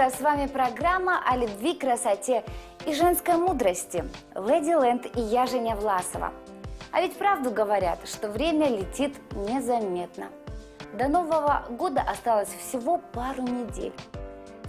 Утро! С вами программа о любви, красоте и женской мудрости. Леди Ленд и я, Женя Власова. А ведь правду говорят, что время летит незаметно. До Нового года осталось всего пару недель.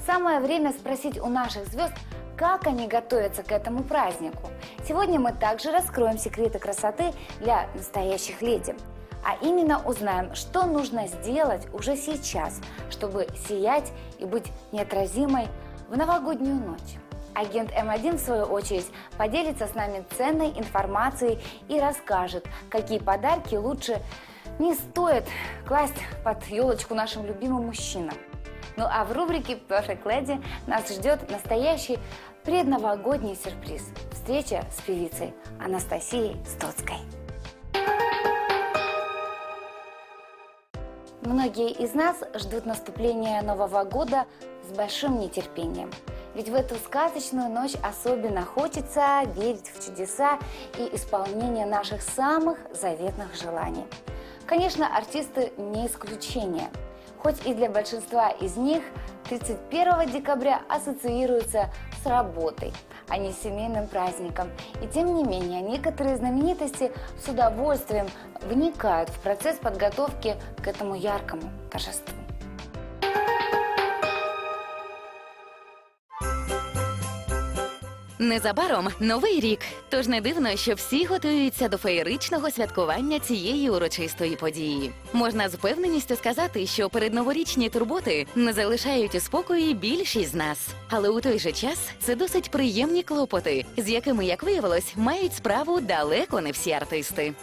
Самое время спросить у наших звезд, как они готовятся к этому празднику. Сегодня мы также раскроем секреты красоты для настоящих леди. А именно узнаем, что нужно сделать уже сейчас, чтобы сиять и быть неотразимой в новогоднюю ночь. Агент М1, в свою очередь, поделится с нами ценной информацией и расскажет, какие подарки лучше не стоит класть под елочку нашим любимым мужчинам. Ну а в рубрике Perfect Lady нас ждет настоящий предновогодний сюрприз. Встреча с певицей Анастасией Стоцкой. Многие из нас ждут наступления Нового года с большим нетерпением. Ведь в эту сказочную ночь особенно хочется верить в чудеса и исполнение наших самых заветных желаний. Конечно, артисты не исключение. Хоть и для большинства из них 31 декабря ассоциируется с работой, а не с семейным праздником. И тем не менее, некоторые знаменитости с удовольствием вникают в процесс подготовки к этому яркому торжеству. Незабаром новий рік. Тож не дивно, що всі готуються до феєричного святкування цієї урочистої події. Можна з впевненістю сказати, що передноворічні турботи не залишають у спокої більшість з нас. Але у той же час це досить приємні клопоти, з якими, як виявилось, мають справу далеко не всі артисти.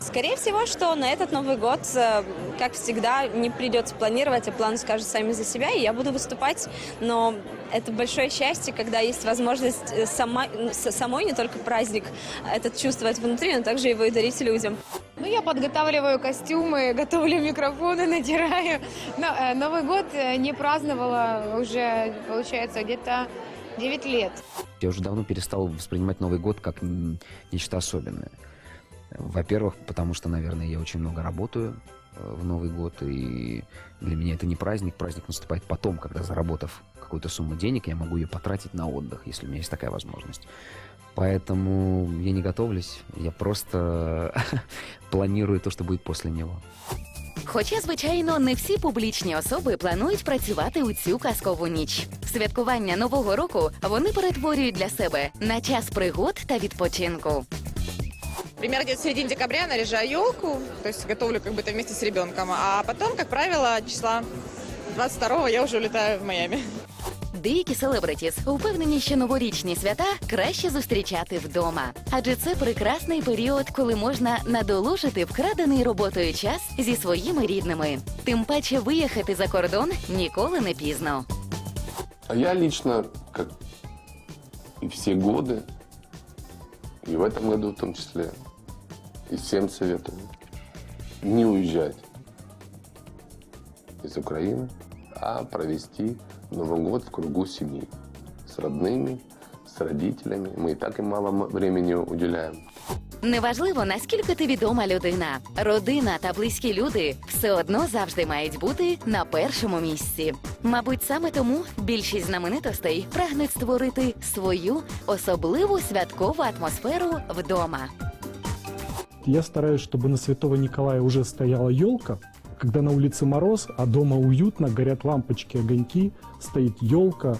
Скорее всего, что на этот Новый год, э, как всегда, не придется планировать, а планы скажут сами за себя, и я буду выступать. Но это большое счастье, когда есть возможность э, сама, с- самой не только праздник этот чувствовать внутри, но также его и дарить людям. Ну, я подготавливаю костюмы, готовлю микрофоны, натираю. Но, э, Новый год не праздновала уже, получается, где-то 9 лет. Я уже давно перестал воспринимать Новый год как нечто особенное. Во-первых, потому что, наверное, я очень много работаю э, в Новый год, и для меня это не праздник. Праздник наступает потом, когда, заработав какую-то сумму денег, я могу ее потратить на отдых, если у меня есть такая возможность. Поэтому я не готовлюсь, я просто планирую то, что будет после него. Хоча, звичайно, не всі публічні особи планують працювати у цю казкову ніч. Святкування нового року вони перетворюють для себе на час пригод та відпочинку. Примерно где-то в середине декабря наряжаю елку, то есть готовлю как бы это вместе с ребенком. А потом, как правило, числа 22 я уже улетаю в Майами. Деякі селебритіс впевнені, що новорічні свята краще зустрічати вдома, адже це прекрасний період, коли можна надолужити вкрадений роботою час зі своїми рідними. Тим паче виїхати за кордон ніколи не пізно. А я лично, как и все годы, и в этом году в том числе, и всем советую не уезжать из Украины, а провести Новый год в кругу семьи. С родными, с родителями. Мы и так им мало м- времени уделяем. Неважливо, наскільки ти відома людина, родина та близькі люди все одно завжди мають бути на першому місці. Мабуть, саме тому більшість знаменитостей прагнуть створити свою особливу святкову атмосферу вдома. Я стараюсь, чтобы на Святого Николая уже стояла елка. Когда на улице мороз, а дома уютно, горят лампочки, огоньки, стоит елка.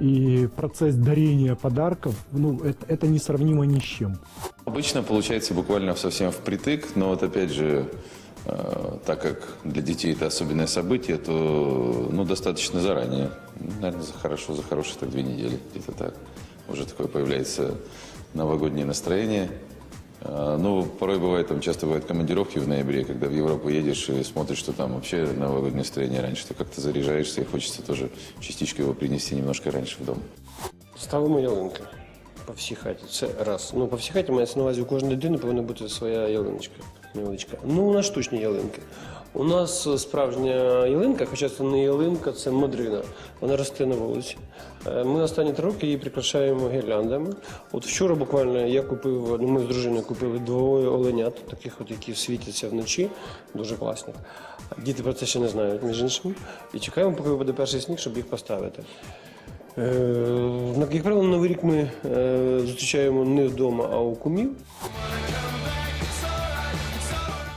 И процесс дарения подарков, ну, это, это несравнимо ни с чем. Обычно получается буквально совсем впритык, но вот опять же, так как для детей это особенное событие, то ну, достаточно заранее. Наверное, за хорошо, за хорошие так две недели, где-то так. Уже такое появляется новогоднее настроение. Э, Ну, порой бывает, там часто бывают командировки в ноябре, когда в Европу едешь и смотришь, что там вообще новогоднее настроение раньше. Ты как-то заряжаешься и хочется тоже частичку его принести немножко раньше в дом. Ставимо ялинки по всій хаті. Це раз. Ну, по всій хаті мається на увазі у кожної людини повинна бути своя ялиночка. Невеличка. Ну, у нас штучні ялинки. У нас е, справжня ялинка, хоча це не ялинка, це модрина. Вона росте на вулиці. Е, Ми останні три роки її прикрашаємо гірляндами. От вчора буквально я купив, ну ми з дружиною купили двоє оленят, таких от, які світяться вночі, дуже класних. Діти про це ще не знають, між іншим. І чекаємо, поки буде перший сніг, щоб їх поставити. Е, Як правило, Новий рік ми е, зустрічаємо не вдома, а у кумів.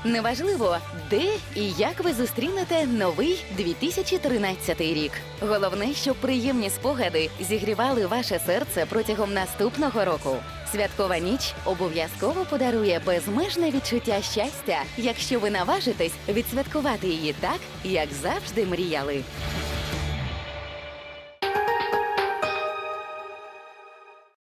Неважливо, де і як ви зустрінете новий 2013 рік. Головне, щоб приємні спогади зігрівали ваше серце протягом наступного року. Святкова ніч обов'язково подарує безмежне відчуття щастя, якщо ви наважитесь відсвяткувати її так, як завжди мріяли.